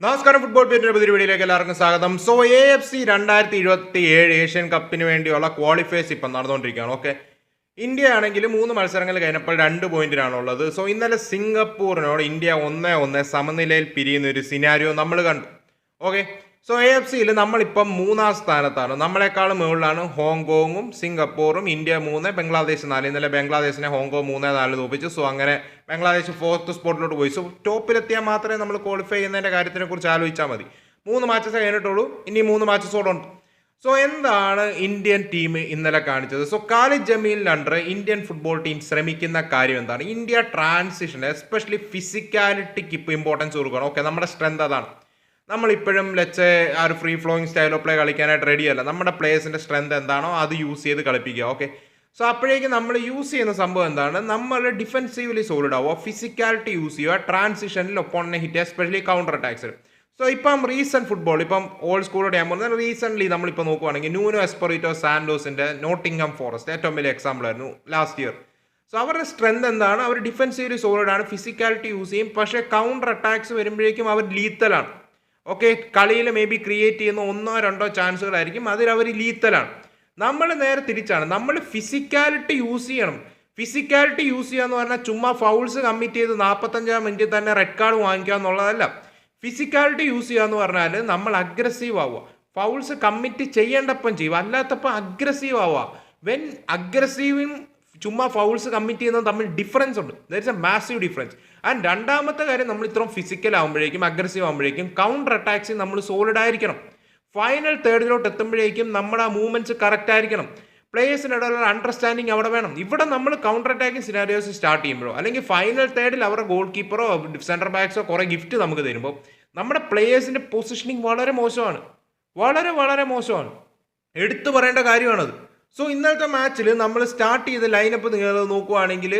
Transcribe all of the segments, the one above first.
നമസ്കാരം ഫുട്ബോൾ പേരിന്റെ പുതിയ വീഡിയോയിലേക്ക് എല്ലാവർക്കും സ്വാഗതം. സോ എ എഫ് സി രണ്ടായിരത്തി ഇരുപത്തി ഏഴ് ഏഷ്യൻ കപ്പിന് വേണ്ടിയുള്ള ക്വാളിഫയേഴ്സ് ഇപ്പം നടന്നുകൊണ്ടിരിക്കുകയാണ്. ഓക്കെ ഇന്ത്യ ആണെങ്കിൽ മൂന്ന് മത്സരങ്ങൾ കഴിഞ്ഞപ്പോൾ രണ്ട് പോയിന്റിനാണുള്ളത് സോ ഇന്നലെ സിംഗപ്പൂറിനോട് ഇന്ത്യ ഒന്നേ ഒന്ന് സമനിലയിൽ പിരിയുന്ന ഒരു സിനാരിയോ നമ്മൾ കണ്ടു. ഓക്കെ സോ എ എഫ് സിയിൽ നമ്മളിപ്പം മൂന്നാം സ്ഥാനത്താണ്. നമ്മളെക്കാളും മുകളിലാണ് ഹോങ്കോങ്ങും സിംഗപ്പൂറും ഇന്ത്യ മൂന്ന് ബംഗ്ലാദേശ് നാല്. ഇന്നലെ ബംഗ്ലാദേശിനെ ഹോങ്കോങ് മൂന്ന് നാല് തോപ്പിച്ചു. സോ അങ്ങനെ ബംഗ്ലാദേശ് ഫോർത്ത് സ്പോട്ടിലോട്ട് പോയി. സോ ടോപ്പിലെത്തിയാൽ മാത്രമേ നമ്മൾ ക്വാളിഫൈ ചെയ്യുന്നതിന്റെ കാര്യത്തിനെക്കുറിച്ച് ആലോചിച്ചാൽ മതി. മൂന്ന് മാച്ചസ് കഴിഞ്ഞിട്ടുള്ളൂ. ഇനി മൂന്ന് മാച്ചസ് കൂടെ ഉണ്ട്. സോ എന്താണ് ഇന്ത്യൻ ടീം ഇന്നലെ കാണിച്ചത്? So Khalid Jamil under Indian football team ശ്രമിക്കുന്ന കാര്യം എന്താണ്? ഇന്ത്യ ട്രാൻസിഷൻ എസ്പെഷ്യലി ഫിസിക്കാലിറ്റിക്ക് ഇപ്പോൾ ഇമ്പോർട്ടൻസ് കൊടുക്കണം. ഓക്കെ നമ്മുടെ സ്ട്രെങ്ത് അതാണ്. നമ്മളിപ്പോഴും ലെച്ച് ആ ഒരു free flowing style of play കളിക്കാനായിട്ട് റെഡിയല്ല നമ്മുടെ പ്ലേയേഴ്സിന്റെ സ്ട്രെങ്ത് എന്താണോ അത് യൂസ് ചെയ്ത് കളിപ്പിക്കുക ഓക്കെ സോ അപ്പോഴേക്കും നമ്മൾ യൂസ് ചെയ്യുന്ന സംഭവം എന്താണ്? നമ്മൾ ഡിഫെൻസീവ്ലി സോളിഡ് ആവുക ഫിസിക്കാലിറ്റി യൂസ് ചെയ്യുക ട്രാൻസിഷനിൽ ഒപ്പോണിനെ ഹിറ്റ് എസ്പെഷ്യലി കൗണ്ടർ അറ്റാക്സിൽ സോ ഇപ്പം റീസെന്റ് ഫുട്ബോൾ ഇപ്പം ഓൾഡ് സ്കൂളോട് ഞാൻ പറഞ്ഞാൽ റീസെന്റ്ലി നമ്മളിപ്പോൾ നോക്കുവാണെങ്കിൽ ന്യൂനോ എസ്പെറിറ്റോ സാൻഡോസിന്റെ നോട്ടിംഗം ഫോറസ്റ്റ് ഏറ്റവും വലിയ എക്സാമ്പിൾ ആയിരുന്നു ലാസ്റ്റ് ഇയർ സോ അവരുടെ സ്ട്രെങ്ത് എന്താണ്? അവർ ഡിഫെൻസീവ്ലി സോളിഡ് ആണ് ഫിസിക്കാലിറ്റി യൂസ് ചെയ്യും പക്ഷേ കൗണ്ടർ അറ്റാക്സ് വരുമ്പോഴേക്കും അവർ ലീത്തലാണ് ഓക്കെ കളിയിൽ മേ ബി ക്രിയേറ്റ് ചെയ്യുന്ന ഒന്നോ രണ്ടോ ചാൻസുകളായിരിക്കും. അതിൽ അവർ ലീത്തലാണ് നമ്മൾ നേരെ തിരിച്ചാണ്. നമ്മൾ ഫിസിക്കാലിറ്റി യൂസ് ചെയ്യണം. ഫിസിക്കാലിറ്റി യൂസ് ചെയ്യുക എന്ന് പറഞ്ഞാൽ ചുമ്മാ ഫൗൾസ് കമ്മിറ്റ് ചെയ്ത് നാൽപ്പത്തഞ്ചാം മിനിറ്റിൽ തന്നെ റെഡ് കാർഡ് വാങ്ങിക്കുക എന്നുള്ളതല്ല. ഫിസിക്കാലിറ്റി യൂസ് ചെയ്യുക എന്ന് പറഞ്ഞാൽ നമ്മൾ അഗ്രസീവ് ആവുക. ഫൗൾസ് കമ്മിറ്റ് ചെയ്യേണ്ടപ്പം ചെയ്യുക. അല്ലാത്തപ്പം അഗ്രസീവ് ആവുക. വെൻ അഗ്രസീവും ചുമ്മാ ഫൗൾസ് കമ്മിറ്റ് ചെയ്യുന്നത് തമ്മിൽ ഡിഫറൻസ് ഉണ്ട്. There is a massive difference and രണ്ടാമത്തെ കാര്യം നമ്മൾ ഇത്രയും ഫിസിക്കൽ ആകുമ്പോഴേക്കും അഗ്രസീവ് ആകുമ്പോഴേക്കും കൗണ്ടർ അറ്റാക്സിൽ നമ്മൾ സോളിഡ് ആയിരിക്കണം. ഫൈനൽ തേർഡിലോട്ട് എത്തുമ്പോഴേക്കും നമ്മുടെ ആ മൂവ്മെന്റ്സ് കറക്റ്റ് ആയിരിക്കണം. പ്ലേയേഴ്സിനിടയിലുള്ള അണ്ടർസ്റ്റാൻഡിങ് അവിടെ വേണം. ഇവിടെ നമ്മൾ കൗണ്ടർ അറ്റാക്കിംഗ് സിനാരിയോസ് സ്റ്റാർട്ട് ചെയ്യുമ്പോഴോ അല്ലെങ്കിൽ ഫൈനൽ തേർഡിൽ അവരുടെ ഗോൾ കീപ്പറോ സെന്റർ ബാക്സോ കുറേ ഗിഫ്റ്റ് നമുക്ക് തരുമ്പോൾ നമ്മുടെ പ്ലേയേഴ്സിന്റെ പൊസിഷനിങ് വളരെ മോശമാണ്. വളരെ വളരെ മോശമാണ്. എടുത്തു പറയേണ്ട കാര്യമാണത്. സോ ഇന്നത്തെ മാച്ചിൽ നമ്മൾ സ്റ്റാർട്ട് ചെയ്ത ലൈനപ്പ് നിങ്ങൾ നോക്കുകയാണെങ്കിൽ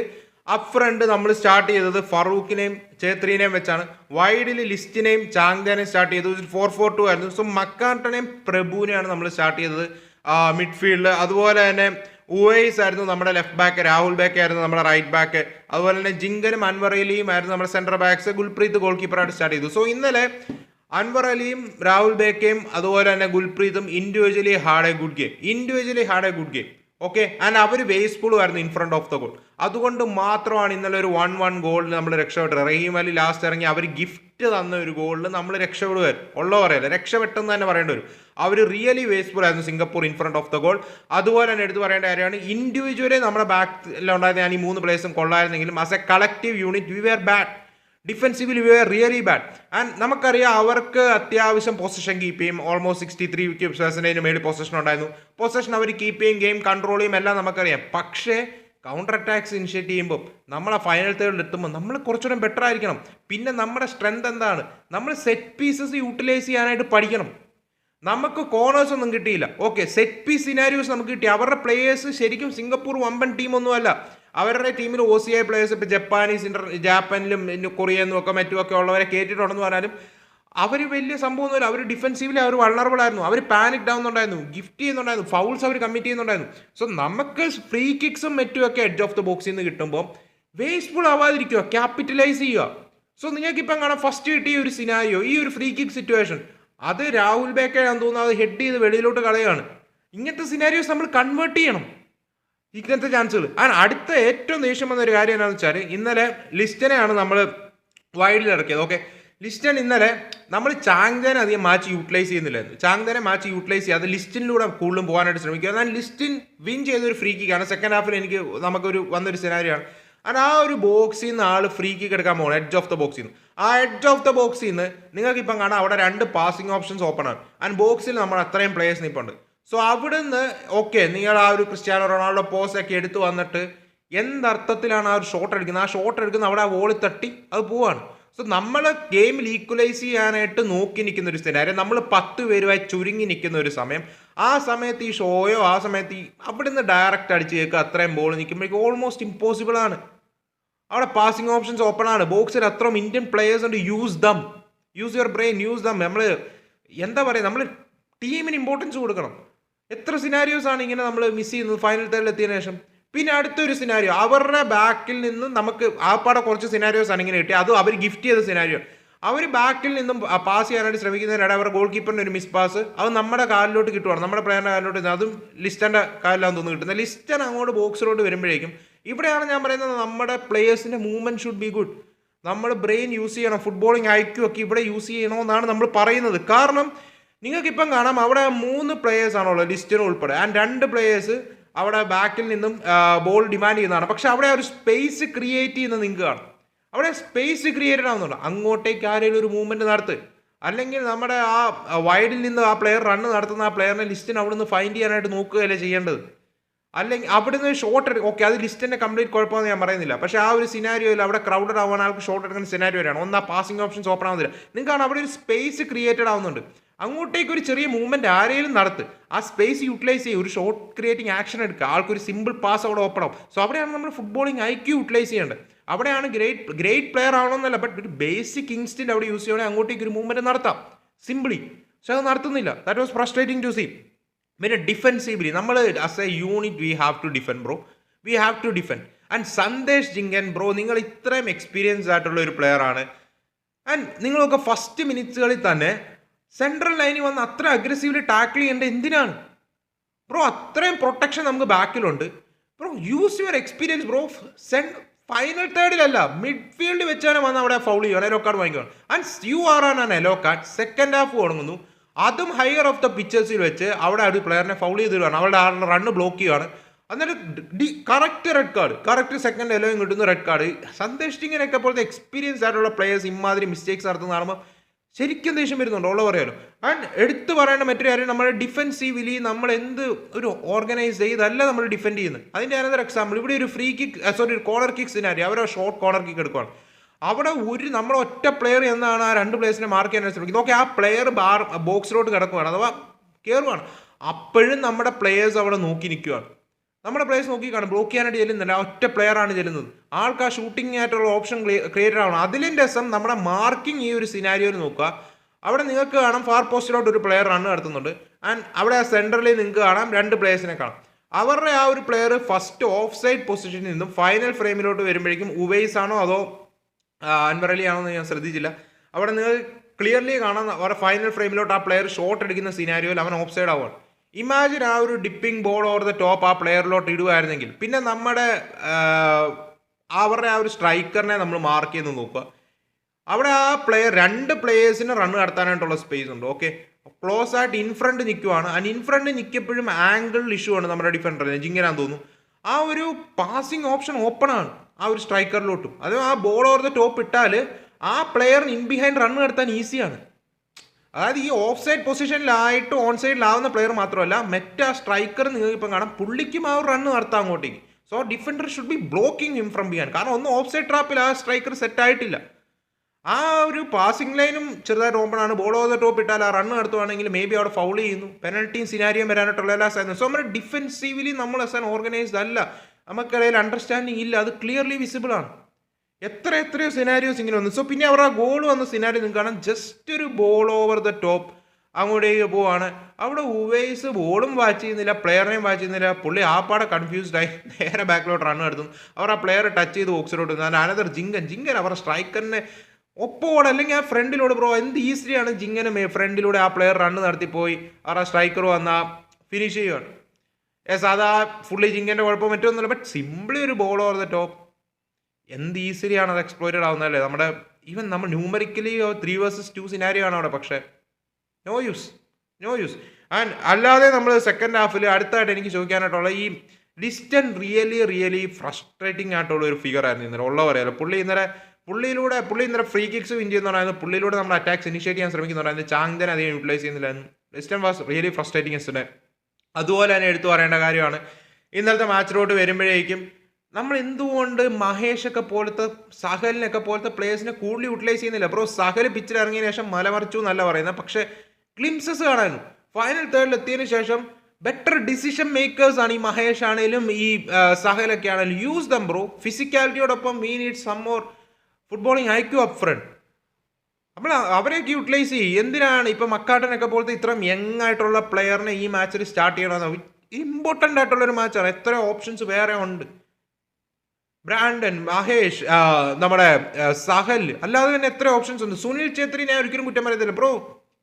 അപ് ഫ്രണ്ട് നമ്മൾ സ്റ്റാർട്ട് ചെയ്തത് ഫറൂഖിനെയും ചേത്രീനെയും വെച്ചാണ്. വൈഡിൽ ലിസ്റ്റിനെയും ചാങ്കനെയും സ്റ്റാർട്ട് ചെയ്തത് ഫോർ ഫോർ ടു ആയിരുന്നു. സോ മക്കാർട്ടനെയും പ്രഭുവിനെയാണ് നമ്മൾ സ്റ്റാർട്ട് ചെയ്തത്. മിഡ്ഫീൽഡിൽ അതുപോലെ തന്നെ ഉവൈസ് ആയിരുന്നു നമ്മുടെ ലെഫ്റ്റ് ബാക്ക് രാഹുൽ ബാക്ക് ആയിരുന്നു നമ്മുടെ റൈറ്റ് ബാക്ക് അതുപോലെ തന്നെ ജിങ്കനും അൻവറേലിയും ആയിരുന്നു നമ്മുടെ സെന്റർ ബാക്സ് ഗുൽപ്രീത് ഗോൾ കീപ്പറായിട്ട് സ്റ്റാർട്ട് ചെയ്തു. സോ ഇന്നലെ അൻവർ അലിയും രാഹുൽ ബേക്കയും അതുപോലെ തന്നെ ഗുൽപ്രീതും individually had a good game individually had a good game okay and അവർ വേസ്ഫുള്ളും ആയിരുന്നു in front of the goal അതുകൊണ്ട് മാത്രമാണ് ഇന്നലെ ഒരു വൺ വൺ ഗോളിൽ നമ്മൾ രക്ഷപ്പെട്ടത് റഹീം അലി ലാസ്റ്റ് ഇറങ്ങി അവർ ഗിഫ്റ്റ് തന്ന ഒരു ഗോളിൽ നമ്മൾ രക്ഷപ്പെടുകയായിരുന്നു ഉള്ള പറയല്ല? രക്ഷപ്പെട്ടെന്ന് തന്നെ പറയേണ്ടി വരും. അവർ റിയലി വേസ്റ്റ്ഫുൾ ആയിരുന്നു Singapore in front of the goal അതുപോലെ തന്നെ എടുത്തു പറയേണ്ട കാര്യമാണ് ഇൻഡിവിജ്വലി നമ്മുടെ ബാക്കിലുണ്ടായിരുന്ന ഞാൻ ഈ മൂന്ന് പ്ലേസും കൊള്ളായിരുന്നെങ്കിലും as a collective unit we were bad defensively we are really bad and നമുക്കറിയാം അവർക്ക് അത്യാവശ്യം പൊസിഷൻ കീപ്പ് ചെയ്യും. ഓൾമോസ്റ്റ് സിക്സ്റ്റി ത്രീ പെർസെന്റേജിന് മേളിൽ പൊസിഷൻ ഉണ്ടായിരുന്നു. പൊസിഷൻ അവർ കീപ്പ് ചെയ്യും ഗെയിം കൺട്രോൾ ചെയ്യും എല്ലാം നമുക്കറിയാം. പക്ഷേ കൗണ്ടർ അറ്റാക്സ് ഇനിഷ്യേറ്റ് ചെയ്യുമ്പോൾ നമ്മൾ ആ ഫൈനൽ തേർഡിൽ എത്തുമ്പോൾ നമ്മൾ കുറച്ചുകൂടെ ബെറ്റർ ആയിരിക്കണം. പിന്നെ നമ്മുടെ സ്ട്രെങ്ത് എന്താണ്? നമ്മൾ സെറ്റ് പീസസ് യൂട്ടിലൈസ് ചെയ്യാനായിട്ട് പഠിക്കണം. നമുക്ക് കോർണേഴ്സ് ഒന്നും കിട്ടിയില്ല. ഓക്കെ സെറ്റ് പീസ് സിനാരിയോസ് നമുക്ക് കിട്ടി. അവരുടെ പ്ലേയേഴ്സ് ശരിക്കും സിംഗപ്പൂർ വമ്പൻ ടീമൊന്നുമല്ല അവരുടെ ടീമിൽ ഒ സി ഐ പ്ലേയേഴ്സ് ഇപ്പോൾ ജപ്പാനീസ് ഇന്റർ ജാപ്പാനിലും കൊറിയെന്നും ഒക്കെ മറ്റുമൊക്കെ ഉള്ളവരെ കയറ്റിയിട്ടുണ്ടെന്ന് പറഞ്ഞാലും അവർ വലിയ സംഭവമൊന്നുമില്ല. അവർ ഡിഫൻസീവിലെ അവർ വള്ളറബിൾ ആയിരുന്നു. അവർ പാനിക് ഉണ്ടായിരുന്നു ഗിഫ്റ്റ് ചെയ്യുന്നുണ്ടായിരുന്നു. ഫൗൾസ് അവർ കമ്മിറ്റ് ചെയ്യുന്നുണ്ടായിരുന്നു. സോ നമുക്ക് ഫ്രീ കിക്സും മറ്റുമൊക്കെ എഡ്ജ് ഓഫ് ദ ബോക്സിൽ നിന്ന് കിട്ടുമ്പോൾ വേസ്റ്റ്ഫുൾ ആവാതിരിക്കുക ക്യാപിറ്റലൈസ് ചെയ്യുക. സോ നിങ്ങൾക്ക് ഇപ്പം കാണാം ഫസ്റ്റ് കിട്ടിയ ഒരു സിനാരിയോ ഈ ഒരു ഫ്രീ കിക്ക് സിറ്റുവേഷൻ അത് രാഹുൽ ബേക്കയാണെന്ന് തോന്നുന്നത് അത് ഹെഡ് ചെയ്ത് വെളിയിലോട്ട് കളയാണ് ഇങ്ങനത്തെ സിനാരിയോസ് നമ്മൾ കൺവേർട്ട് ചെയ്യണം. ഇങ്ങനത്തെ ചാൻസുകൾ ആ അടുത്ത ഏറ്റവും ദേഷ്യം വന്ന ഒരു കാര്യം എന്താണെന്ന് വെച്ചാൽ ഇന്നലെ ലിസ്റ്റനെയാണ് നമ്മൾ വൈഡിൽ ഇറക്കിയത് ഓക്കെ ലിസ്റ്റൻ ഇന്നലെ നമ്മൾ ചാങ്തനെ അധികം മാച്ച് യൂട്ടിലൈസ് ചെയ്യുന്നില്ലായിരുന്നു. ചാങ്തനെ മാച്ച് യൂട്ടിലൈസ് ചെയ്യാതെ ലിസ്റ്റിനിലൂടെ കൂടുതലും പോകാനായിട്ട് ശ്രമിക്കുക എന്നാൽ ലിസ്റ്റിൻ വിൻ ചെയ്തൊരു ഫ്രീ കിക്കാണ് സെക്കൻഡ് ഹാഫിൽ എനിക്ക് നമുക്കൊരു വന്നൊരു സിനാരിയാണ് ആൻഡ് ആ ഒരു ബോക്സിൽ നിന്ന് ആൾ ഫ്രീ കിക്ക് എടുക്കാൻ പോകണം എഡ്ജ് ഓഫ് ദ ബോക്സിൽ നിന്ന് ആ എഡ്ജ് ഓഫ് ദ ബോക്സിൽ നിന്ന് നിങ്ങൾക്ക് ഇപ്പം കാണാം അവിടെ രണ്ട് പാസിംഗ് ഓപ്ഷൻസ് ഓപ്പൺ ആണ്. ആൻഡ് ബോക്സിൽ നമ്മൾ അത്രയും പ്ലേയേഴ്സ് നിൽപ്പുണ്ട് സോ അവിടുന്ന് ഓക്കെ നിങ്ങൾ ആ ഒരു ക്രിസ്ത്യാനോ റൊണാൾഡോ പോസ് ഒക്കെ എടുത്തു വന്നിട്ട് എന്തർത്ഥത്തിലാണ് ആ ഒരു ഷോട്ട് എടുക്കുന്നത്? ആ ഷോട്ട് എടുക്കുന്ന അവിടെ ആ വോളി തട്ടി അത് പോവാണ്. സോ നമ്മൾ ഗെയിമിൽ ഈക്വലൈസ് ചെയ്യാനായിട്ട് നോക്കി നിൽക്കുന്ന ഒരു സ്ഥിരം നമ്മൾ പത്ത് പേരുമായി ചുരുങ്ങി നിൽക്കുന്ന ഒരു സമയം. ആ സമയത്ത് ഈ ഷോയോ ആ സമയത്ത് ഈ അവിടുന്ന് ഡയറക്റ്റ് അടിച്ച് കേൾക്കുക അത്രയും ബോൾ നിൽക്കുമ്പോഴേക്കും ഓൾമോസ്റ്റ് ഇമ്പോസിബിൾ ആണ്. അവിടെ പാസിംഗ് ഓപ്ഷൻസ് ഓപ്പൺ ആണ്. ബോക്സിൽ അത്രയും ഇന്ത്യൻ പ്ലേയേഴ്സ് ഉണ്ട് use them use your brain use them നമ്മൾ എന്താ പറയുക നമ്മൾ ടീമിന് ഇമ്പോർട്ടൻസ് കൊടുക്കണം. എത്ര സിനാരിയോസ് ആണ് ഇങ്ങനെ നമ്മൾ മിസ് ചെയ്യുന്നത്? ഫൈനൽ തേർഡിൽ എത്തിയതിനു ശേഷം. പിന്നെ അടുത്തൊരു സിനാരിയോ അവരുടെ ബാക്കിൽ നിന്ന് നമുക്ക് ആ പാടെ കുറച്ച് സിനാരിയോസ് ആണ് ഇങ്ങനെ കിട്ടിയത്. അതും അവർ ഗിഫ്റ്റ് ചെയ്ത സിനാരിയോ അവർ ബാക്കിൽ നിന്നും പാസ് ചെയ്യാനായിട്ട് ശ്രമിക്കുന്നതിനിടെ അവരുടെ ഗോൾ കീപ്പറിന്റെ ഒരു മിസ് പാസ് അത് നമ്മുടെ കാലിലോട്ട് കിട്ടുവാണ്. നമ്മുടെ പ്ലെയറിന്റെ കാലിലോട്ട് അതും ലിസ്റ്റന്റെ കാലിലാണ് തോന്നുന്നു കിട്ടുന്നത്. ലിസ്റ്റൻ അങ്ങോട്ട് ബോക്സിലോട്ട് വരുമ്പോഴേക്കും ഇവിടെയാണ് ഞാൻ പറയുന്നത് നമ്മുടെ പ്ലേയേഴ്സിന്റെ മൂവ്മെന്റ് ഷുഡ് ബി ഗുഡ് നമ്മൾ ബ്രെയിൻ യൂസ് ചെയ്യണം. ഫുട്ബോളിങ് ഐക്യു ഒക്കെ ഇവിടെ യൂസ് ചെയ്യണമെന്നാണ് നമ്മൾ പറയുന്നത്. കാരണം നിങ്ങൾക്ക് ഇപ്പം കാണാം അവിടെ മൂന്ന് പ്ലേയേഴ്സ് ആണുള്ളത് ലിസ്റ്റിന് ഉൾപ്പെടെ. ആൻഡ് രണ്ട് പ്ലേയേഴ്സ് അവിടെ ബാക്കിൽ നിന്നും ബോൾ ഡിമാൻഡ് ചെയ്യുന്നതാണ്. പക്ഷെ അവിടെ ഒരു സ്പേസ് ക്രിയേറ്റ് ചെയ്യുന്ന നിങ്ങൾക്ക് കാണാം. അവിടെ സ്പേസ് ക്രിയേറ്റഡ് ആവുന്നുണ്ട്. അങ്ങോട്ടേക്ക് ആരെങ്കിലും ഒരു മൂവ്മെന്റ് നടത്ത്. അല്ലെങ്കിൽ നമ്മുടെ ആ വൈഡിൽ നിന്ന് ആ പ്ലെയർ റണ്ണ് നടത്തുന്ന ആ പ്ലെയറിനെ ലിസ്റ്റിന് അവിടെ നിന്ന് ഫൈൻഡ് ചെയ്യാനായിട്ട് നോക്കുകയല്ലേ ചെയ്യേണ്ടത്? അല്ലെങ്കിൽ അവിടുന്ന് ഷോട്ട് എടുക്കും ഓക്കെ അത് ലിസ്റ്റിന്റെ കംപ്ലീറ്റ് കുഴപ്പമെന്ന് ഞാൻ പറയുന്നില്ല. പക്ഷേ ആ ഒരു സിനാരിയോയിൽ അവിടെ ക്രൗഡഡ് ആവാൻ ആൾക്ക് ഷോട്ട് എടുക്കുന്ന സിനാരിയോ വരെയാണ് ഒന്ന് പാസിംഗ് ഓപ്ഷൻസ് ഓപ്പൺ ആവുന്നില്ല. നിങ്ങൾക്കാണ് അവിടെ ഒരു സ്പേസ് ക്രിയേറ്റഡ് ആവുന്നുണ്ട്. അങ്ങോട്ടേക്ക് ഒരു ചെറിയ മൂവ്മെന്റ് ആരെങ്കിലും നടത്ത് ആ സ്പേസ് യൂട്ടിലൈസ് ചെയ്യും ഒരു ഷോർട്ട് ക്രിയേറ്റിംഗ് ആക്ഷൻ എടുക്കുക. ആൾക്കൊരു സിമ്പിൾ പാസ് അവിടെ ഓപ്പൺ ആവും. സോ അവിടെയാണ് നമ്മൾ ഫുട്ബോളിംഗ് ക്യൂ യൂട്ടിലൈസ് ചെയ്യേണ്ടത്. അവിടെയാണ് ഗ്രേറ്റ് ഗ്രേറ്റ് പ്ലെയർ ആവണമെന്നല്ല ബട്ട് ഒരു ബേസിക് ഇൻസ്റ്റിന്റ് അവിടെ യൂസ് ചെയ്യണമെങ്കിൽ അങ്ങോട്ടേക്ക് ഒരു മൂവ്മെന്റ് നടത്താം. സിമ്പിളി പക്ഷെ അത് നടത്തുന്നില്ല. That was frustrating to see പിന്നെ ഡിഫെൻസീവ്ലി നമ്മൾ as a unit we have to defend bro we have to defend and Sandesh Jhingan bro നിങ്ങൾ ഇത്രയും എക്സ്പീരിയൻസ് ആയിട്ടുള്ള ഒരു പ്ലെയർ ആണ്. ആൻഡ് നിങ്ങളൊക്കെ ഫസ്റ്റ് മിനിറ്റ്സുകളിൽ തന്നെ സെൻട്രൽ ലൈനിൽ വന്ന് അത്ര അഗ്രസീവ്ലി ടാക്കിൾ ചെയ്യേണ്ട എന്തിനാണ്? ബ്രോ അത്രയും പ്രൊട്ടക്ഷൻ നമുക്ക് ബാക്കിലുണ്ട്. Bro use your experience bro Sen final തേർഡിലല്ല മിഡ് ഫീൽഡ് വെച്ചാണ് വന്ന് അവിടെ ഫൗൾ ചെയ്യണം എലോ കാർഡ് വാങ്ങിക്കണം and you are an yellow card second half തുടങ്ങുന്നു. അതും ഹയർ ഓഫ് ദ പിക്ചേഴ്സിൽ വെച്ച് അവിടെ ഒരു പ്ലെയറിനെ ഫൗൾ ചെയ്തിടുകയാണ് അവരുടെ ആ റണ്ണ് ബ്ലോക്ക് ചെയ്യുകയാണ്. എന്നിട്ട് the correct red card correct second എലോയും കിട്ടുന്ന റെഡ് കാർഡ് സന്ദേശ് പോലത്തെ എക്സ്പീരിയൻസ് ആയിട്ടുള്ള പ്ലെയേഴ്സ് ഇമാതിരി മിസ്റ്റേക്സ് നടത്തുന്ന കാണുമ്പോൾ ശരിക്കും ദേഷ്യം വരുന്നുണ്ട്. ഉള്ള പറയാലോ ആൻഡ് എടുത്തു പറയേണ്ട മറ്റൊരു കാര്യം നമ്മുടെ ഡിഫെൻസീവ്ലി നമ്മൾ എന്ത് ഒരു ഓർഗനൈസ് ചെയ്തല്ല നമ്മൾ ഡിഫെൻഡ് ചെയ്യുന്നത്. അതിന്റെ അനന്തര എക്സാമ്പിൾ ഇവിടെ ഒരു ഫ്രീ കിക്ക് സോറി ഒരു കോർണർ കിക്ക് സിനാരി അവരെ ഷോർട്ട് കോർണർ കിക്ക് എടുക്കുകയാണ് അവിടെ ഒരു നമ്മൾ ഒറ്റ പ്ലെയർ എന്നാണ് ആ രണ്ട് പ്ലേയേഴ്സിനെ മാർക്ക് ചെയ്യാൻ ശ്രമിക്കുന്നത് ഓക്കെ ആ പ്ലെയർ ബാർ ബോക്സിലോട്ട് കിടക്കുകയാണ് അഥവാ കയറുവാണ് അപ്പോഴും നമ്മുടെ പ്ലേയേഴ്സ് അവിടെ നോക്കി നിൽക്കുകയാണ് നമ്മുടെ പ്ലേയേഴ്സ് നോക്കി കാണും. ബ്ലോക്ക് ചെയ്യാനായിട്ട് ചെല്ലുന്നില്ല. ഒറ്റ പ്ലെയർ ആണ് ചെല്ലുന്നത്. ആൾക്ക് ആ ഷൂട്ടിംഗ് ആയിട്ടുള്ള ഓപ്ഷൻ ക്രിയേറ്റഡ് ആവണം. അതിലും രസം നമ്മുടെ മാർക്കിംഗ് ഈ ഒരു സിനാരിയോയിൽ നോക്കുക. അവിടെ നിങ്ങൾക്ക് കാണാം ഫാർ പോസ്റ്റിലോട്ട് ഒരു പ്ലെയർ റൺ നടത്തുന്നുണ്ട്. ആൻഡ് അവിടെ ആ സെന്ററിൽ നിങ്ങൾക്ക് കാണാം രണ്ട് പ്ലേയേഴ്സിനെ കാണാം. അവരുടെ ആ ഒരു പ്ലെയർ ഫസ്റ്റ് ഓഫ് സൈഡ് പൊസിഷനിൽ നിന്നും ഫൈനൽ ഫ്രെയിമിലോട്ട് വരുമ്പോഴേക്കും ഉവൈസ് ആണോ അതോ അൻവർ ആണോ എന്ന് ഞാൻ ശ്രദ്ധിച്ചില്ല. അവിടെ നിങ്ങൾ ക്ലിയർലി കാണാം അവരുടെ ഫൈനൽ ഫ്രെയിമിലോട്ട് ആ പ്ലെയർ ഷോട്ട് എടുക്കുന്ന സിനാരിയോയിൽ അവൻ ഓഫ് സൈഡ് ആവുകയാണ്. ഇമാജിൻ ആ ഒരു dipping ball over the top ആ പ്ലെയറിലോട്ട് ഇടുവായിരുന്നെങ്കിൽ പിന്നെ നമ്മുടെ അവരുടെ ആ ഒരു സ്ട്രൈക്കറിനെ നമ്മൾ മാർക്ക് ചെയ്ത് നോക്കുക. അവിടെ ആ പ്ലെയർ രണ്ട് പ്ലേയേഴ്സിന് റൺ നടത്താനായിട്ടുള്ള സ്പേസ് ഉണ്ട്. ഓക്കെ ക്ലോസ് ആയിട്ട് ഇൻഫ്രണ്ട് നിൽക്കുവാണ്. ആ ഇൻഫ്രണ്ട് നിൽക്കപ്പോഴും ആംഗിൾ ഇഷ്യൂ ആണ് നമ്മുടെ ഡിഫൻഡർ ജിങ്ങനാന്ന് തോന്നുന്നു. ആ ഒരു പാസിംഗ് ഓപ്ഷൻ ഓപ്പൺ ആണ് ആ ഒരു സ്ട്രൈക്കറിലോട്ടും അത് ആ ബോൾ ഓവർ ദ ടോപ്പ് ഇട്ടാൽ ആ പ്ലെയറിന് ഇൻ ബിഹൈൻഡ് റൺ നടത്താൻ ഈസിയാണ് അതായത് ഈ ഓഫ് സൈഡ് പൊസിഷനിലായിട്ട് ഓൺ സൈഡിലാവുന്ന പ്ലെയർ മാത്രമല്ല മെറ്റ സ്ട്രൈക്കർ നിങ്ങൾക്ക് ഇപ്പം കാണാം. പുള്ളിക്കും ആ ഒരു റൺ നടത്താം അങ്ങോട്ടേക്ക്. So defender should be blocking him from behind കാരണം ഒന്ന് ഓഫ് സൈഡ് ട്രാപ്പിൽ ആ സ്ട്രൈക്കർ സെറ്റ് ആയിട്ടില്ല. ആ ഒരു പാസിംഗ് ലൈനും ചെറുതായിട്ട് ഓപ്പൺ ആണ്. ബോൾ ഓവർ ദ ടോപ്പ് ഇട്ടാൽ ആ റണ്ണ് നടത്തുവാണെങ്കിൽ മേ ബി അവിടെ ഫൗൾ ചെയ്യുന്നു. പെനൽറ്റിയും സിനാരിയും വരാനായിട്ടുള്ള എല്ലാ സാധ്യത സോ നമ്മുടെ ഡിഫെൻസീവ്ലി നമ്മൾ എസ് ആൻ ഓർഗനൈസ്ഡ് അല്ല. നമുക്കിടയിൽ അണ്ടർസ്റ്റാൻഡിങ് ഇല്ല. അത് ക്ലിയർലി വിസിബിൾ ആണ്. എത്ര എത്രയോ സിനാരിയോസ് ഇങ്ങനെ വന്നു. സോ പിന്നെ അവർ ആ ഗോൾ വന്ന സിനാരിയോ നിങ്ങൾക്ക് കാണാം. ജസ്റ്റ് ഒരു ബോൾ ഓവർ ദ ടോപ്പ് അങ്ങോട്ടേക്ക് പോവാണ്. അവിടെ ഉവേസ് ബോളും വാച്ച് ചെയ്യുന്നില്ല പ്ലെയറിനെയും വാച്ച് ചെയ്യുന്നില്ല. പുള്ളി ആ പാടെ കൺഫ്യൂസ്ഡ് ആയി. നേരെ ബാക്കിലോട്ട് റൺ എടുത്തും. അവർ ആ പ്ലെയർ ടച്ച് ചെയ്ത് ബോക്സിലോട്ട് അനദർ ജിങ്കൻ. ജിങ്കൻ അവരുടെ സ്ട്രൈക്കറിനെ ഒപ്പോട് അല്ലെങ്കിൽ ആ ഫ്രണ്ടിലൂടെ ബ്രോ എന്ത് ഈസിയാണ് ജിങ്ങനും ഫ്രണ്ടിലൂടെ ആ പ്ലെയർ റണ്ണ് നടത്തിപ്പോയി. അവർ ആ സ്ട്രൈക്കർ വന്ന ഫിനിഷ് ചെയ്യുകയാണ് യെസ് അതാ ഫുള്ളി ജിങ്കന്റെ കുഴപ്പം മറ്റൊന്നുമില്ല. ബട്ട് സിമ്പിളി ഒരു ബോൾ ഓവർ ദ ടോപ്പ് എന്ത് ഈസിലിയാണ് അത് എക്സ്പ്ലോയിറ്റഡ് ആവുന്നതല്ലേ? നമ്മുടെ ഈവൻ നമ്മൾ numerically three versus two scenario ആണ് അവിടെ പക്ഷേ no use no use and അല്ലാതെ നമ്മൾ സെക്കൻഡ് ഹാഫിൽ അടുത്തായിട്ട് എനിക്ക് ചോദിക്കാനായിട്ടുള്ള ഈ ലിസ്റ്റൻ റിയലി റിയലി ഫ്രസ്ട്രേറ്റിംഗ് ആയിട്ടുള്ള ഒരു ഫിഗർ ആയിരുന്നു ഇന്നലെ. ഉള്ള പറയാലോ പുള്ളി ഇന്നലെ പുള്ളിയിലൂടെ പുള്ളി ഇന്നലെ ഫ്രീ കിക്സ് വിൻ ചെയ്യുന്നുണ്ടായിരുന്നു പുള്ളിയിലൂടെ നമ്മൾ അറ്റാക്സ് ഇനിഷ്യേറ്റ് ചെയ്യാൻ ശ്രമിക്കുന്നുണ്ടായിരുന്നു ചാങ്തൻ അധികം യൂട്ടിലൈസ് ചെയ്യുന്നില്ലായിരുന്നു ലിസ്റ്റൻ വാസ് റിയലി ഫ്രസ്ട്രേറ്റിംഗ് എസ്റ്റുഡൻ അതുപോലെ തന്നെ എടുത്തു പറയേണ്ട കാര്യമാണ് ഇന്നലത്തെ മാച്ചിലോട്ട് വരുമ്പോഴേക്കും നമ്മൾ എന്തുകൊണ്ട് മഹേഷ് ഒക്കെ പോലത്തെ സഹലിനൊക്കെ പോലത്തെ പ്ലേയേഴ്സിനെ കൂടുതൽ യൂട്ടിലൈസ് ചെയ്യുന്നില്ല? ബ്രോ സഹൽ പിച്ചിൽ ഇറങ്ങിയ ശേഷം മലമറിച്ചു എന്നല്ല പറയുന്നത്. പക്ഷേ ഗ്ലിംസസ് കാണാനും ഫൈനൽ തേർഡിൽ എത്തിയതിനു ശേഷം ബെറ്റർ ഡിസിഷൻ മേക്കേഴ്സ് ആണ് ഈ മഹേഷ് ആണെങ്കിലും ഈ സഹലൊക്കെ ആണെങ്കിലും use them bro ഫിസിക്കാലിറ്റിയോടൊപ്പം we need some more footballing IQ up front നമ്മൾ അവരെയൊക്കെ യൂട്ടിലൈസ് ചെയ്യും. എന്തിനാണ് ഇപ്പം മക്കാട്ടനൊക്കെ പോലത്തെ ഇത്രയും യങ് ആയിട്ടുള്ള പ്ലെയറിനെ ഈ മാച്ചിൽ സ്റ്റാർട്ട് ചെയ്യണമെന്ന്? ഇമ്പോർട്ടന്റ് ആയിട്ടുള്ള ഒരു മാച്ചാണ് എത്ര ഓപ്ഷൻസ് വേറെ ഉണ്ട്. ബ്രാൻഡൻ മഹേഷ് നമ്മുടെ സഹൽ. അല്ലാതെ തന്നെ എത്ര ഓപ്ഷൻസ് ഉണ്ട്? സുനിൽ ഛേത്രി ഞാൻ ഒരിക്കലും കുറ്റം പറയത്തില്ല. ബ്രോ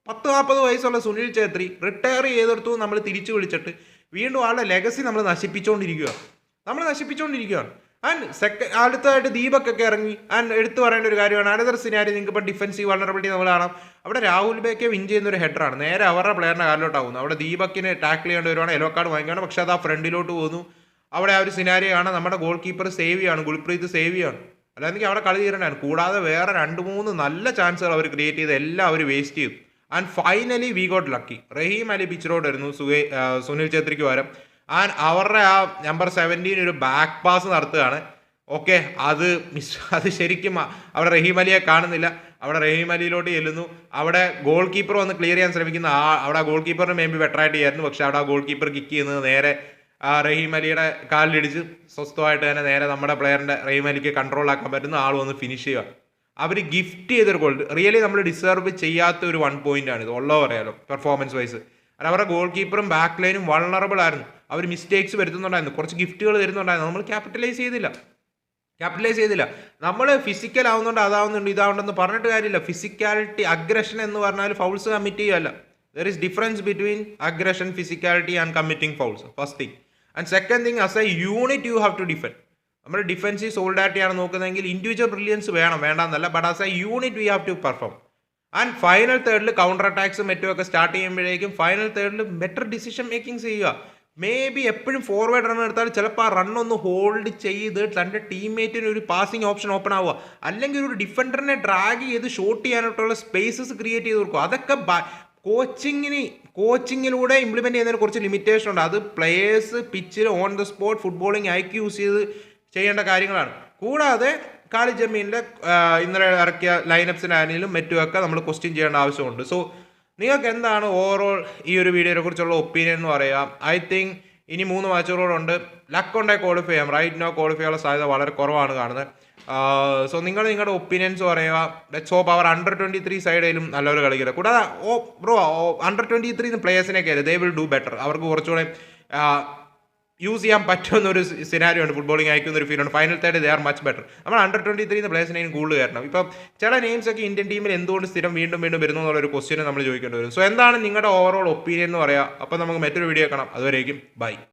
പത്ത് നാൽപ്പത് വയസ്സുള്ള സുനിൽ ഛേത്രി റിട്ടയർ ചെയ്തെടുത്തു നമ്മൾ തിരിച്ചു വിളിച്ചിട്ട് വീണ്ടും ആളുടെ ലെഗസി നമ്മൾ നശിപ്പിച്ചുകൊണ്ടിരിക്കുക നമ്മൾ നശിപ്പിച്ചുകൊണ്ടിരിക്കുകയാണ് ആൻഡ് സെക്കൻഡ് അടുത്തതായിട്ട് ദീപക് ഒക്കെ ഇറങ്ങി. ആൻഡ് എടുത്തു പറയേണ്ട ഒരു കാര്യമാണ്. അനദർ സിനാരി നിങ്ങൾക്ക് ഇപ്പോൾ ഡിഫൻസീവ് വൾണറബിലിറ്റി നമ്മൾ കാണാം. അവിടെ രാഹുൽ ബേക്കെ വിൻ ചെയ്യുന്ന ഒരു ഹെഡറാണ് നേരെ അവരുടെ പ്ലെയറിന്റെ കാലിലോട്ടാവുന്നു അവിടെ ദീപക്കിനെ ടാക്കിൾ ചെയ്യേണ്ടി വരുവാണ്. എലോ കാർഡ് വാങ്ങിക്കുകയാണ്. പക്ഷെ അത് ആ ഫ്രണ്ടിലോട്ട് പോകുന്നു. അവിടെ ആ ഒരു സിനാരിയാണ് നമ്മുടെ ഗോൾ കീപ്പർ സേവ് ചെയ്യാണ്. ഗുൽപ്രീത് ചെയ്യാണ്. അല്ലാതെങ്കിൽ അവിടെ കളി തീരണ്ടാണ് കൂടാതെ വേറെ രണ്ട് മൂന്ന് നല്ല ചാൻസുകൾ അവർ ക്രിയേറ്റ് ചെയ്ത് എല്ലാം അവർ വേസ്റ്റ് ചെയ്തു. And finally we got lucky Rahim Ali പിച്ചറോട് വരുന്നു സുഹേ സുനിൽ ഛേത്രിക്ക് പകരം. ആൻഡ് അവരുടെ ആ നമ്പർ സെവന്റീൻ ഒരു ബാക്ക് പാസ് നടത്തുകയാണ്. ഓക്കെ അത് മിസ് അത് ശരിക്കും അവിടെ റഹീം അലിയെ കാണുന്നില്ല. അവിടെ റഹീം അലിയിലോട്ട് ചെല്ലുന്നു. അവിടെ ഗോൾ കീപ്പർ വന്ന് ക്ലിയർ ചെയ്യാൻ ശ്രമിക്കുന്ന ആ അവിടെ ഗോൾ കീപ്പറിന് മേ ബി ബെറ്ററായിട്ട് ചെയ്യായിരുന്നു. പക്ഷെ അവിടെ ആ ഗോൾ കീപ്പർ കിക്ക് ചെയ്യുന്നത് നേരെ ആ റഹീം അലിയുടെ കാലിലിടിച്ച് സ്വസ്ഥമായിട്ട് തന്നെ നേരെ നമ്മുടെ പ്ലെയറിന്റെ റഹീം അലിക്ക് കൺട്രോൾ ആക്കാൻ പറ്റുന്ന ആൾ വന്ന് ഫിനിഷ് ചെയ്യുക. അവർ ഗിഫ്റ്റ് ചെയ്തൊരു ഗോൾ റിയലി നമ്മൾ ഡിസേർവ് ചെയ്യാത്ത ഒരു വൺ പോയിന്റ് ആണ്. ഇത് ഉള്ളോ പറയാലോ പെർഫോമൻസ് വൈസ് കാരണം അവരുടെ ഗോൾ കീപ്പറും ബാക്ക് ലൈനും വൾണറബിൾ ആയിരുന്നു. അവർ മിസ്റ്റേക്സ് വരുത്തുന്നുണ്ടായിരുന്നു. കുറച്ച് ഗിഫ്റ്റുകൾ തരുന്നുണ്ടായിരുന്നു. നമ്മൾ ക്യാപിറ്റലൈസ് ചെയ്തില്ല. ക്യാപിറ്റലൈസ് ചെയ്തില്ല. നമ്മൾ ഫിസിക്കൽ ആവുന്നുണ്ട് അതാവുന്നുണ്ട് ഇതാവുണ്ടെന്ന് പറഞ്ഞിട്ട് കാര്യമില്ല. ഫിസിക്കാലിറ്റി അഗ്രഷൻ എന്ന് പറഞ്ഞാൽ fouls commit ചെയ്യുകയല്ല. There is difference between aggression physicality and committing fouls first thing and second thing as a unit you have to defend നമ്മൾ ഡിഫൻസീവ് സോൾഡാരിറ്റി ആണ് നോക്കുന്നതെങ്കിൽ ഇൻഡിവിജ്വൽ ബ്രില്യൻസ് വേണം വേണ്ടെന്നല്ല but as a unit we have to perform and final തേർഡിൽ counter അറ്റാക്സും മറ്റും ഒക്കെ start ചെയ്യുമ്പോഴേക്കും final തേർഡിൽ better decision making ചെയ്യുക. മേ ബി എപ്പോഴും ഫോർവേഡ് റൺ എടുത്താൽ ചിലപ്പോൾ ആ റൺ ഒന്ന് ഹോൾഡ് ചെയ്ത് തന്റെ ടീംമേറ്റിന് ഒരു പാസിംഗ് ഓപ്ഷൻ ഓപ്പൺ ആവുക. അല്ലെങ്കിൽ ഒരു ഡിഫൻഡറിനെ ഡ്രാഗ് ചെയ്ത് ഷോട്ട് ചെയ്യാനായിട്ടുള്ള സ്പേസസ് ക്രിയേറ്റ് ചെയ്ത് കൊടുക്കുക. അതൊക്കെ കോച്ചിങ്ങിന് കോച്ചിങ്ങിലൂടെ ഇംപ്ലിമെന്റ് ചെയ്യുന്നതിന് കുറച്ച് ലിമിറ്റേഷൻ ഉണ്ട്. അത് players പിച്ചിൽ on the spot footballing IQ use ചെയ്ത് ചെയ്യേണ്ട കാര്യങ്ങളാണ്. കൂടാതെ കാളി ജമീനിന്റെ ഇന്നലെ ഇറക്കിയ ലൈനപ്സിനാണെങ്കിലും മറ്റുമൊക്കെ നമ്മൾ ക്വസ്റ്റ്യൻ ചെയ്യേണ്ട ആവശ്യമുണ്ട്. സോ നിങ്ങൾക്ക് എന്താണ് ഓവറോൾ ഈ ഒരു വീഡിയോയെ കുറിച്ചുള്ള ഒപ്പീനിയൻ എന്ന് പറയാം? ഐ തിങ്ക് ഇനി മൂന്ന് മാച്ചുകളോടുണ്ട് ലക്ക് ഉണ്ടായി ക്വാളിഫൈ ചെയ്യാം. റൈറ്റ് നോ ക്വാളിഫൈ ചെയ്യാനുള്ള സാധ്യത വളരെ കുറവാണ് കാണുന്നത്. സോ നിങ്ങൾ നിങ്ങളുടെ ഒപ്പീനിയൻസ് പറയുക. ലെറ്റ്സ് ഹോപ്പ് അവർ അണ്ടർ ട്വന്റി ത്രീ സൈഡിലും നല്ലൊരു കളിക്കില്ല കൂടാതെ ഓ ബ്രോ അണ്ടർ ട്വന്റി ത്രീ പ്ലേയേഴ്സിനൊക്കെ ദേ വിൽ ഡു ബെറ്റർ അവർക്ക് കുറച്ചുകൂടെ യൂസ് ചെയ്യാൻ പറ്റുന്ന ഒരു സിനാരിയോ ഉണ്ട്. ഫുട്ബോളിങ് അയക്കുന്ന ഒരു ഫീൽ ഉണ്ട്. Final third they are much better നമ്മൾ അണ്ടർ ട്വന്റി ത്രീ പ്ലേയേഴ്സിനെയും കൂടുതൽ കയറണം. ഇപ്പം ചില നെയിംസ് ഒക്കെ ഇന്ത്യൻ ടീമിൽ എന്തുകൊണ്ട് സ്ഥിരം വീണ്ടും വീണ്ടും വരുന്നു എന്നുള്ള ഒരു ക്വസ്റ്റ്യൻ നമ്മൾ ചോദിക്കേണ്ടി വരും. സോ എന്താണ് നിങ്ങളുടെ ഓവറോൾ ഒപ്പീനിയൻ എന്ന് പറയുക അപ്പം നമുക്ക് മറ്റൊരു വീഡിയോ കാണാം. അതുവരേക്കും ബൈ